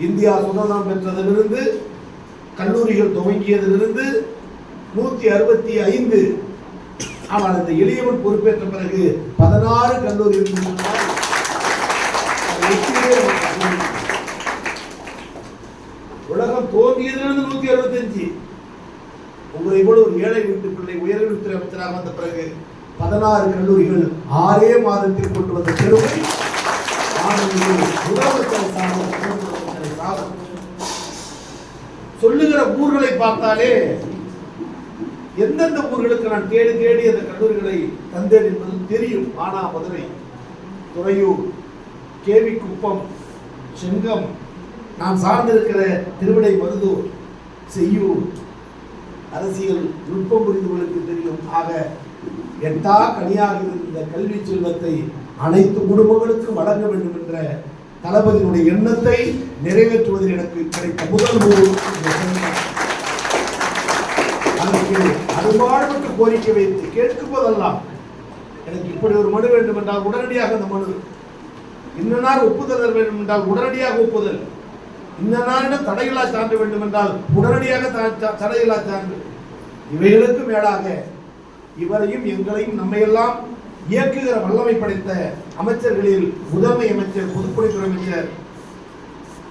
India சுதந்திரம் பெற்றதிலிருந்து கல்லூரிகள் துவங்கியதிலிருந்து நூத்தி அறுபத்தி ஐந்து ஆனால் இந்த இளையவன் பொறுப்பேற்ற பிறகு பதினாறு கல்லூரி உலகம் தோன்றியதிலிருந்து நூத்தி அறுபத்தஞ்சு. உங்களை போல ஒரு ஏழை வீட்டு பிள்ளை உயர்கல்வித்துறை அமைச்சராக வந்த பிறகு பதினாறு கல்லூரிகள் ஆறே மாதத்தில் கொண்டு வந்த பெருமை முதலமைச்சர் சொல்லுகிற ஊர்களை பார்த்தாலே எந்தெந்த ஊர்களுக்கு நான் தேடி தேடி அந்த கல்லூரிகளை தந்தேன் என்பது தெரியும். ஆனா மதுரை துறையூர் கேவி குப்பம் செங்கம் நான் சார்ந்திருக்கிற திருவிடை மருதூர் செய்யூர் அரசியல் நுட்பம் புரிந்தவர்களுக்கு தெரியும். ஆக எட்டா கனியாக இருந்த கல்வி செல்வத்தை அனைத்து குடும்பங்களுக்கும் வழங்க வேண்டும் என்ற தளபதியினுடைய எண்ணத்தை நிறைவேற்றுவதில் எனக்கு கிடைத்த முதல் அதற்கு அருமாழ்வுக்கு கோரிக்கை வைத்து கேட்கும் போதெல்லாம் எனக்கு இப்படி ஒரு மனு வேண்டும் என்றால் உடனடியாக அந்த மனு. இன்ன நாள் ஒப்புதல் தர வேண்டும் என்றால் உடனடியாக ஒப்புதல். இன்ன நாளிடம் தடையில்லா சான்று வேண்டும் என்றால் உடனடியாக த- தடையில்லா சான்று. இவைகளுக்கு மேலாக இவரையும் எங்களையும் நம்மையெல்லாம் இயக்குகிற வல்லமை படைத்த அமைச்சர்களில் முதன்மை அமைச்சர் பொதுப்பணித்துறை அமைச்சர்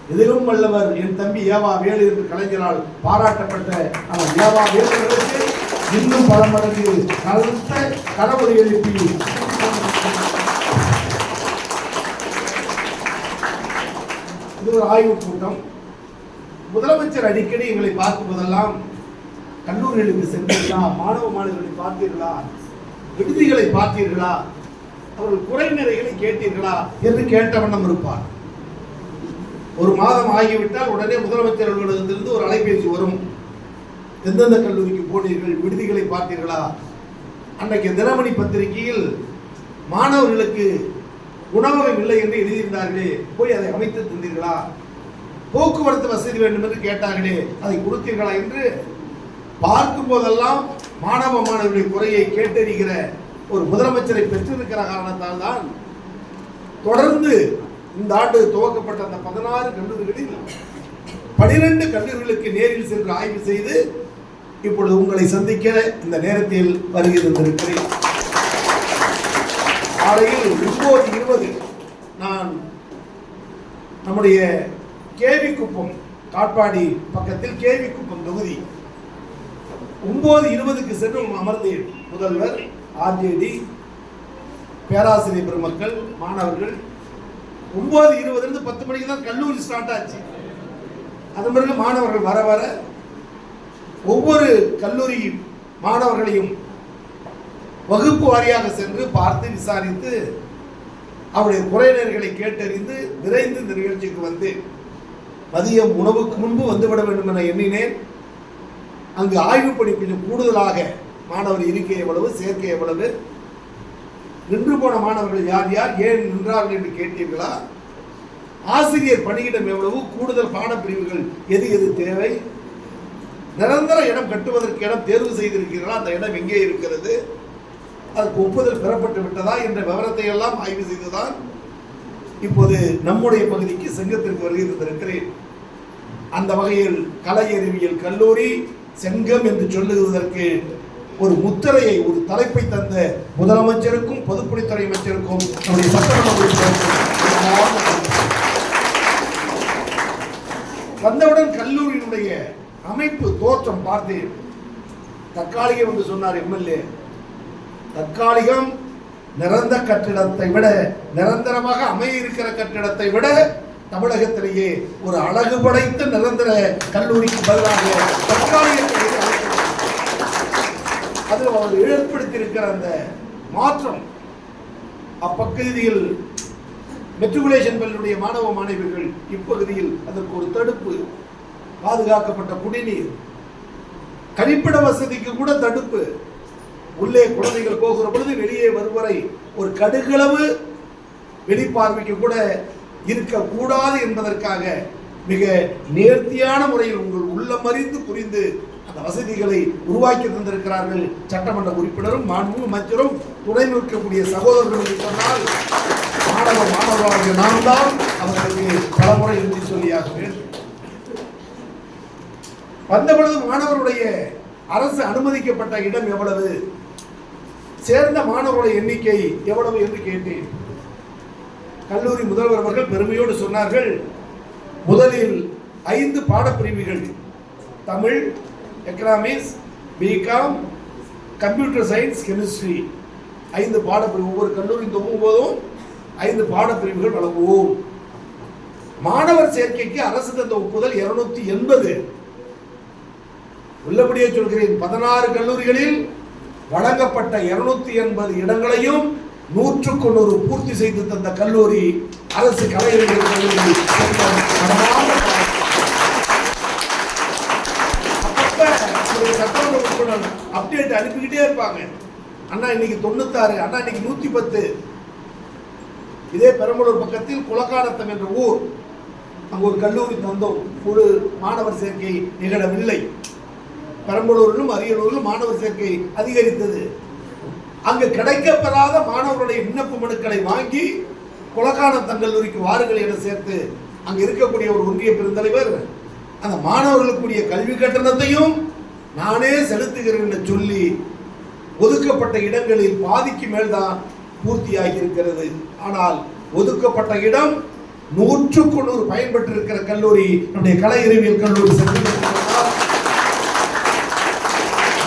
எதிலும் வல்லவர் என் தம்பி ஏவா வேலு என்று கலைஞரால் பாராட்டப்பட்ட அவர் ஏவா வேலுக்கு இன்னும் பல மடங்கு கலந்த கடவுளை எழுப்பி. இது ஒரு ஆய்வுக் கூட்டம். முதலமைச்சர் அடிக்கடி எங்களை பார்க்கும் போதெல்லாம் கல்லூரிகளுக்கு சென்றீர்களா மாணவ மாணவர்களை பார்த்தீர்களா? விடுதிகளை பார்த்தீர்களா? அவர்கள் குறை நிறைகளை கேட்டீர்களா? என்று கேட்டவண்ணம் இருப்பார். ஒரு மாதம் ஆகிவிட்டால் உடனே முதலமைச்சர் அலுவலகத்திலிருந்து ஒரு அலைபேசி வரும். எந்தெந்த கல்லூரிக்கு போனீர்கள்? விடுதிகளை பார்த்தீர்களா? அன்றைக்கு தினமணி பத்திரிகையில் மாணவர்களுக்கு உணவகம் இல்லை என்று எழுதியிருந்தார்களே போய் அதை அமைத்து தந்தீர்களா? போக்குவரத்து வசதி வேண்டும் என்று கேட்டார்களே அதை கொடுத்தீர்களா என்று பார்க்கும் போதெல்லாம் மாணவ மாணவர்களுடைய குறையை கேட்டறிகிற ஒரு முதலமைச்சரை பெற்றிருக்கிற காரணத்தால் தான் தொடர்ந்து இந்த ஆண்டு துவக்கப்பட்ட அந்த பதினாறு கல்லூரிகளில் பனிரெண்டு கல்லூரிகளுக்கு நேரில் சென்று ஆய்வு செய்து இப்பொழுது உங்களை சந்திக்க இந்த நேரத்தில் வருகை தந்திருக்கிறேன். காலையில் ஒன்பது இருபது நான் நம்முடைய கேவி குப்பம் காட்பாடி பக்கத்தில் கேவி குப்பம் தொகுதி ஒன்பது இருபதுக்கு சென்று அமர்ந்து முதல்வர் ஆர்ஜேடி பேராசிரியர் பெருமக்கள் மாணவர்கள். ஒன்பது இருபதுலேருந்து பத்து மணிக்கு தான் கல்லூரி ஸ்டார்ட் ஆச்சு. அதன் பிறகு மாணவர்கள் வர வர ஒவ்வொரு கல்லூரி மாணவர்களையும் வகுப்பு வாரியாக சென்று பார்த்து விசாரித்து அவருடைய குறையினர்களை கேட்டறிந்து விரைந்து இந்த நிகழ்ச்சிக்கு வந்து மதியம் உணவுக்கு முன்பு வந்துவிட வேண்டும் என எண்ணினேன். அங்கு ஆய்வு பணி கொஞ்சம் கூடுதலாக மாணவர் இருக்கை எவ்வளவு சேர்க்கை எவ்வளவு நின்று போன மாணவர்கள் யார் யார் ஏன் நின்றார்கள் என்று கேட்டீர்களா? ஆசிரியர் பணியிடம் எவ்வளவு கூடுதல் பாடப்பிரிவுகள் எது எது தேவை? நிரந்தர இடம் கட்டுவதற்கு இடம் தேர்வு செய்திருக்கிறீர்களா? அந்த இடம் எங்கே இருக்கிறது? அதற்கு ஒப்புதல் பெறப்பட்டு விட்டதா என்ற விவரத்தை எல்லாம் ஆய்வு செய்துதான் இப்போது நம்முடைய பகுதிக்கு செங்கத்திற்கு வருகை தந்திருக்கிறேன். அந்த வகையில் கலை அறிவியல் கல்லூரி செங்கம் என்று சொல்லுவதற்கு ஒரு முத்திரையை ஒரு தலைப்பை தந்த முதலமைச்சருக்கும் பொதுப்பணித்துறை அமைச்சருக்கும் நம்முடைய சட்டமன்ற வந்தவுடன் கல்லூரியினுடைய அமைப்பு தோற்றம் பார்த்தேன். தற்காலிகம் என்று சொன்னார் எம்எல்ஏ. தற்காலிகம் நிரந்த கட்டிடத்தை விட நிரந்தரமாக அமைய இருக்கிற கட்டிடத்தை விட தமிழகத்திலேயே ஒரு அழகு படைத்த நிரந்தர கல்லூரிக்கு பதிலாக தற்காலிக அதில் அவர் ஏற்படுத்தியிருக்கிற அந்த மாற்றம். அப்பகுதியில் மெட்ரிகுலேஷன் பள்ளியுடைய மாணவ மாணவிகள் இப்பகுதியில் அதற்கு ஒரு தடுப்பு பாதுகாக்கப்பட்ட குடிநீர் கழிப்பிட வசதிக்கு கூட தடுப்பு. உள்ளே குழந்தைகள் போகிற பொழுது வெளியே வருவரை ஒரு கடுகளவு வெளிப்பார்வைக்கு கூட இருக்கக்கூடாது என்பதற்காக மிக நேர்த்தியான முறையில் உங்கள் உள்ளம் அறிந்து புரிந்து அந்த வசதிகளை உருவாக்கி தந்திருக்கிறார்கள் சட்டமன்ற உறுப்பினரும் மாண்பு அமைச்சரும் துணை நிற்கக்கூடிய சகோதரர்கள் சொன்னால் மாணவ மாணவர்களாகிய நாம் தான் அவர்களுக்கு பலமுறை எழுதி சொல்லியாக வேண்டும். வந்த பொழுது மாணவருடைய அரசு அனுமதிக்கப்பட்ட இடம் எவ்வளவு? சேர்ந்த மாணவருடைய எண்ணிக்கை எவ்வளவு என்று கேட்டேன். கல்லூரி முதல்வர் அவர்கள் பெருமையோடு சொன்னார்கள் முதலில் ஐந்து பாடப்பிரிவுகள் Tamil economics BCom computer science chemistry ஐந்து பாடப்பிரிவு ஒவ்வொரு கல்லூரியும் தொங்கும் போதும் ஐந்து பாடப்பிரிவுகள் வழங்குவோம். மாணவர் சேர்க்கைக்கு அரசு தந்த ஒப்புதல் இருநூத்தி எண்பது. உள்ளபடியே சொல்கிறேன் பதினாறு கல்லூரிகளில் வழங்கப்பட்ட இருநூத்தி எண்பது இடங்களையும் நூற்றுக்கு நூறு பூர்த்தி செய்து தந்த கல்லூரி அரசு கலைஞர்கள் கல்லூரி அப்டேட் அனுப்பிக்கிட்டே இருப்பாங்க. அண்ணா இன்னைக்கு தொண்ணூத்தாறு அண்ணா இன்னைக்கு நூத்தி பத்து இதே பெரம்பலூர் பக்கத்தில் குலக்கானத்தம் என்ற ஊர். அங்கு ஒரு கல்லூரி தந்தோம். ஒரு மாணவர் சேர்க்கை நிகழவில்லை. பெரம்பலூரிலும் அரியலூரிலும் மாணவர் சேர்க்கை அதிகரித்தது. அங்கு கிடைக்கப்பெறாத மாணவர்களுடைய விண்ணப்ப மனுக்களை வாங்கி குலக்கானத்தம் தங்கல்லூரிக்கு வாருங்கள் என சேர்த்து அங்கு இருக்கக்கூடிய ஒரு ஒன்றிய பெருந்தலைவர் அந்த மாணவர்களுக்குரிய கல்வி கட்டணத்தையும் நானே செலுத்துகிறேன் என்று சொல்லி ஒதுக்கப்பட்ட இடங்களில் பாதிக்கு மேல்தான் பூர்த்தியாகி இருக்கிறது ஆனால் ஒதுக்கப்பட்ட இடம் நூற்றுக்கு நூறு பயன்பட்டு இருக்கிற கல்லூரி நம்முடைய கலை அறிவியல் கல்லூரி சென்றிருக்கிறார்.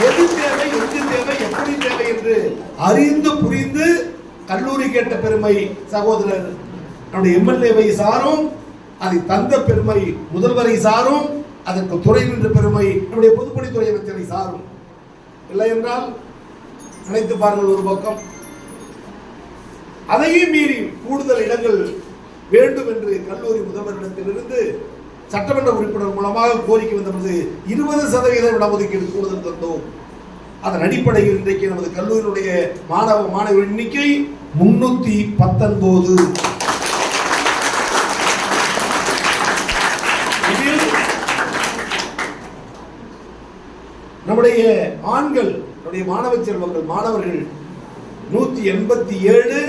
எது தேவை எங்கு தேவை எப்படி தேவை என்று அறிந்து புரிந்து கல்லூரி கேட்ட பெருமை சகோதரர் நம்முடைய எம்எல்ஏவை சாரும் அதை தந்த பெருமை முதல்வரை சாரும் அதற்கு துறை நின்ற பெருமை நம்முடைய பொதுப்பணித்துறை அமைச்சரை சாரும். இல்லை என்றால் நினைத்து பாருங்கள் ஒரு பக்கம் அதையும் மீறி கூடுதல் இடங்கள் வேண்டும் என்று கல்லூரி முதல்வரிடத்திலிருந்து சட்டமன்ற உறுப்பினர் மூலமாக கோரிக்கை வந்தபோது இருபது சதவீத இடஒதுக்கீடு கூடுதல் தந்தோம். அதன் அடிப்படையில் இன்றைக்கு நமது கல்லூரியினுடைய மாணவ மாணவர் எண்ணிக்கை முன்னூத்தி பத்தொன்பது. நம்முடைய ஆண்கள் நம்முடைய மாணவ செல்வங்கள் மாணவர்கள் நூத்தி எண்பத்தி ஏழு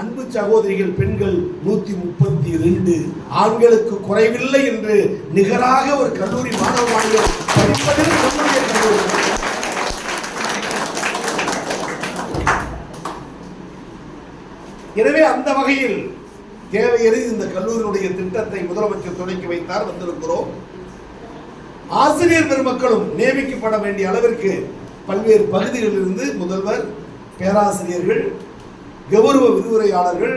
அன்பு சகோதரிகள் பெண்கள் நூத்தி முப்பத்தி ரெண்டு. ஆண்களுக்கு குறைவில்லை என்று நிகராக ஒரு கல்லூரி மாணவ மாணவர் படிப்பதில் நம்முடைய கல்லூரி எனவே அந்த வகையில் தேவையறி இந்த கல்லூரியினுடைய திட்டத்தை முதலமைச்சர் தொடங்கி வைத்தார் வந்திருக்கிறோம். ஆசிரியர் பெருமக்களும் நியமிக்கப்பட வேண்டிய அளவிற்கு பல்வேறு பகுதிகளிலிருந்து முதல்வர் பேராசிரியர்கள் கௌரவ விரிவுரையாளர்கள்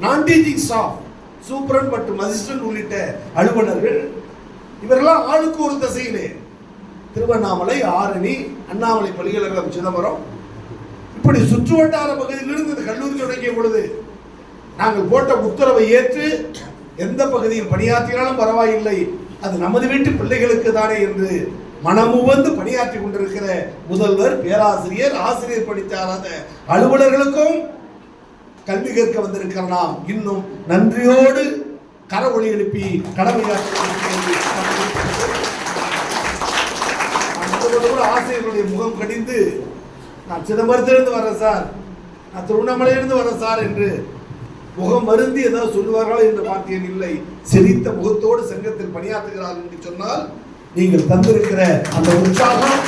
நான் டீச்சிங் ஸ்டாஃப் சூப்பரன் மற்றும் அசிஸ்டன்ட் உள்ளிட்ட அலுவலர்கள் இவர்களாம் ஆளுக்கு ஒரு திசையிலே திருவண்ணாமலை ஆரணி அண்ணாமலை பல்கலைக்கழகம் சிதம்பரம் இப்படி சுற்றுவட்டார பகுதியிலிருந்து இந்த கல்லூரி தொடங்கிய பொழுது நாங்கள் போட்ட உத்தரவை ஏற்று எந்த பகுதியில் பணியாற்றினாலும் பரவாயில்லை. அது நமது வீட்டு பிள்ளைகளுக்கு தானே என்று மனமுவந்து பணியாற்றி கொண்டிருக்கிற முதல்வர் பேராசிரியர் ஆசிரியர் படித்தாராத அலுவலர்களுக்கும் கல்வி கற்க வந்திருக்கிற நாம் இன்னும் நன்றியோடு கரவொளி எழுப்பி கடமையாற்ற ஆசிரியர்களுடைய முகம் கடிந்து நான் சிதம்பரத்திலிருந்து வரேன் சார். நான் திருவண்ணாமலையிலிருந்து வரேன் சார் என்று முகம் மருந்தி ஏதாவது சொல்லுவார்களோ என்று பார்த்தேன் இல்லை. சிரித்த முகத்தோடு சங்கத்தில் பணியாற்றுகிறார் என்று சொன்னால் நீங்கள் தந்திருக்கிற அந்த உற்சாகம்